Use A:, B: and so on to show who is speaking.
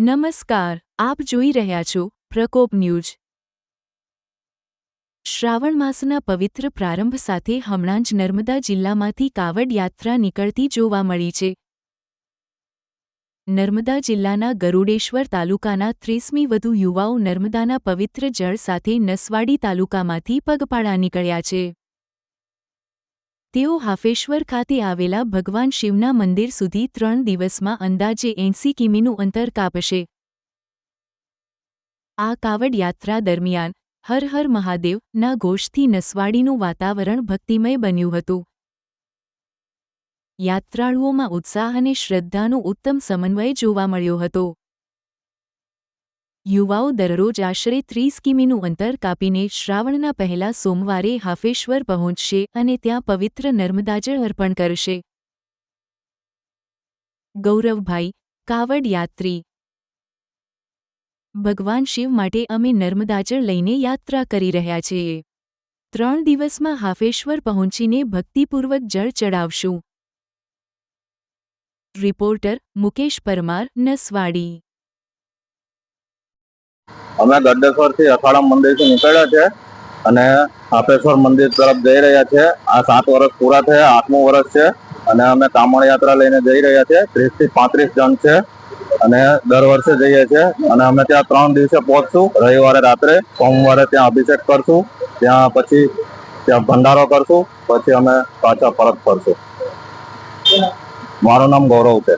A: નમસ્કાર, આપ જોઈ રહ્યા છો પ્રકોપ ન્યૂઝ. શ્રાવણ માસના પવિત્ર પ્રારંભ સાથે હમણાં જ નર્મદા જિલ્લામાંથી કાવડ યાત્રા નીકળતી જોવા મળી છે. નર્મદા જિલ્લાના ગરુડેશ્વર તાલુકાના ત્રીસમી વધુ યુવાઓ નર્મદાના પવિત્ર જળ સાથે નસવાડી તાલુકામાંથી પગપાળા નીકળ્યા છે. તેઓ હાફેશ્વર ખાતે આવેલા ભગવાન શિવના મંદિર સુધી ત્રણ દિવસમાં અંદાજે એંસી કિમીનું અંતર કાપશે. આ કાવડ યાત્રા દરમિયાન હર હર મહાદેવ ના ઘોષથી નસવાડીનું વાતાવરણ ભક્તિમય બન્યું હતું. યાત્રાળુઓમાં ઉત્સાહ અને શ્રદ્ધાનો ઉત્તમ સમન્વય જોવા મળ્યો હતો. યુવાઓ દરરોજ આશરે ત્રીસ કિમીનું અંતર કાપીને શ્રાવણના પહેલા સોમવારે હાફેશ્વર પહોંચશે અને ત્યાં પવિત્ર નર્મદાજળ અર્પણ કરશે. ગૌરવભાઈ, કાવડ યાત્રી. ભગવાન શિવ માટે અમે નર્મદાજળ લઈને યાત્રા કરી રહ્યા છીએ. ત્રણ દિવસમાં હાફેશ્વર પહોંચીને ભક્તિપૂર્વક જળ ચડાવશું. રિપોર્ટર મુકેશ પરમાર, નસવાડી.
B: અમે ગડ્ડેશ્વરથી અખાડા મંદિરથી નીકળ્યા છે અને હાપેશ્વર મંદિર તરફ જઈ રહ્યા છે. આ સાત વર્ષ પૂરા થયા, આઠમું વર્ષ છે અને અમે કામણ યાત્રા લઈને જઈ રહ્યા છે. ત્રીસથી પાંત્રીસ જણ છે અને દર વર્ષે જઈએ છીએ અને અમે ત્યાં ત્રણ દિવસે પહોંચશું. રવિવારે રાત્રે, સોમવારે ત્યાં અભિષેક કરશું. ત્યાં પછી ત્યાં ભંડારો કરશું. પછી અમે પાછા પરત ફરશું. મારું નામ ગૌરવ છે.